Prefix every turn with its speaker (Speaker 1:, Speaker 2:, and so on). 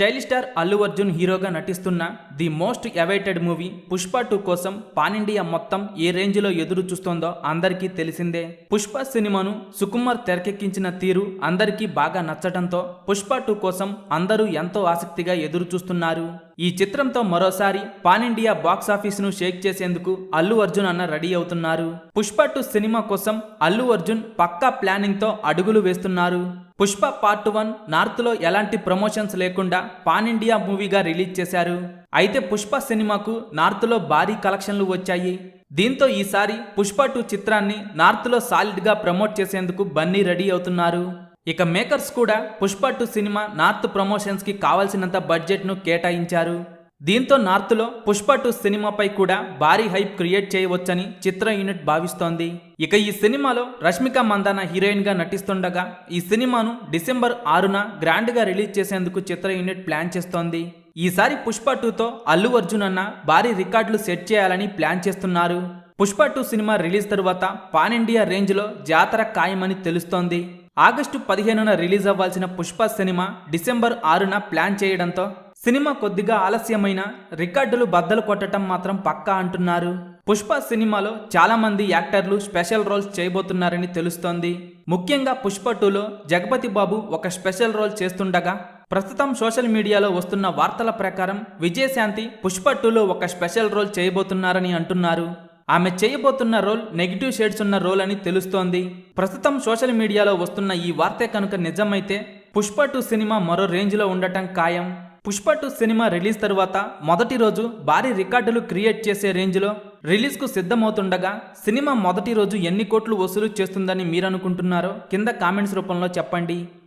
Speaker 1: Style star Allu Arjun హీరోగా నటిస్తున్న the most awaited movie Pushpa two కోసం పాన్ ఇండియా మొత్తం ఏ రేంజ్లో ఎదురు చూస్తోందో అందరికీ తెలిసిందే. పుష్ప సినిమాను సుకుమార్ తెరకెక్కించిన తీరు అందరికీ బాగా నచ్చటంతో పుష్ప టూ కోసం అందరూ ఎంతో ఆసక్తిగా ఎదురు చూస్తున్నారు. ఈ చిత్రంతో మరోసారి పాన్ ఇండియా బాక్స్ షేక్ చేసేందుకు అల్లు అర్జున్ అన్న రెడీ అవుతున్నారు. పుష్ప టూ సినిమా కోసం అల్లు అర్జున్ పక్కా ప్లానింగ్తో అడుగులు వేస్తున్నారు. పుష్ప పార్ట్ వన్ నార్త్లో ఎలాంటి ప్రమోషన్స్ లేకుండా పాన్ ఇండియా మూవీగా రిలీజ్ చేశారు. అయితే పుష్ప సినిమాకు నార్త్లో భారీ కలెక్షన్లు వచ్చాయి. దీంతో ఈసారి పుష్ప టూ చిత్రాన్ని నార్త్లో సాలిడ్గా ప్రమోట్ చేసేందుకు బన్నీ రెడీ అవుతున్నారు. ఇక మేకర్స్ కూడా పుష్ప టూ సినిమా నార్త్ ప్రమోషన్స్కి కావాల్సినంత బడ్జెట్ను కేటాయించారు. దీంతో నార్త్లో పుష్ప టూ సినిమాపై కూడా భారీ హైప్ క్రియేట్ చేయవచ్చని చిత్ర యూనిట్ భావిస్తోంది. ఇక ఈ సినిమాలో రష్మిక మందాన హీరోయిన్గా నటిస్తుండగా ఈ సినిమాను డిసెంబర్ ఆరున గ్రాండ్గా రిలీజ్ చేసేందుకు చిత్ర యూనిట్ ప్లాన్ చేస్తోంది. ఈసారి పుష్ప టూతో అల్లు అర్జున్ అన్న భారీ రికార్డులు సెట్ చేయాలని ప్లాన్ చేస్తున్నారు. పుష్ప టూ సినిమా రిలీజ్ తరువాత పాన్ ఇండియా రేంజ్లో జాతర ఖాయమని తెలుస్తోంది. ఆగస్టు పదిహేనున రిలీజ్ అవ్వాల్సిన పుష్ప సినిమా డిసెంబర్ ఆరున ప్లాన్ చేయడంతో సినిమా కొద్దిగా ఆలస్యమైన రికార్డులు బద్దలు కొట్టడం మాత్రం పక్కా అంటున్నారు. పుష్ప సినిమాలో చాలామంది యాక్టర్లు స్పెషల్ రోల్స్ చేయబోతున్నారని తెలుస్తోంది. ముఖ్యంగా పుష్ప టూలో జగపతి బాబు ఒక స్పెషల్ రోల్ చేస్తుండగా ప్రస్తుతం సోషల్ మీడియాలో వస్తున్న వార్తల ప్రకారం విజయశాంతి పుష్ప టూలో ఒక స్పెషల్ రోల్ చేయబోతున్నారని అంటున్నారు. ఆమె చేయబోతున్న రోల్ నెగిటివ్ షేడ్స్ ఉన్న రోల్ అని తెలుస్తోంది. ప్రస్తుతం సోషల్ మీడియాలో వస్తున్న ఈ వార్తే కనుక నిజమైతే పుష్ప టూ సినిమా మరో రేంజ్లో ఉండటం ఖాయం. పుష్ప టూ సినిమా రిలీజ్ తరువాత మొదటి రోజు భారీ రికార్డులు క్రియేట్ చేసే రేంజ్లో రిలీజ్కు సిద్ధమవుతుండగా సినిమా మొదటి రోజు ఎన్ని కోట్లు వసూలు చేస్తుందని మీరు అనుకుంటున్నారో కింద కామెంట్స్ రూపంలో చెప్పండి.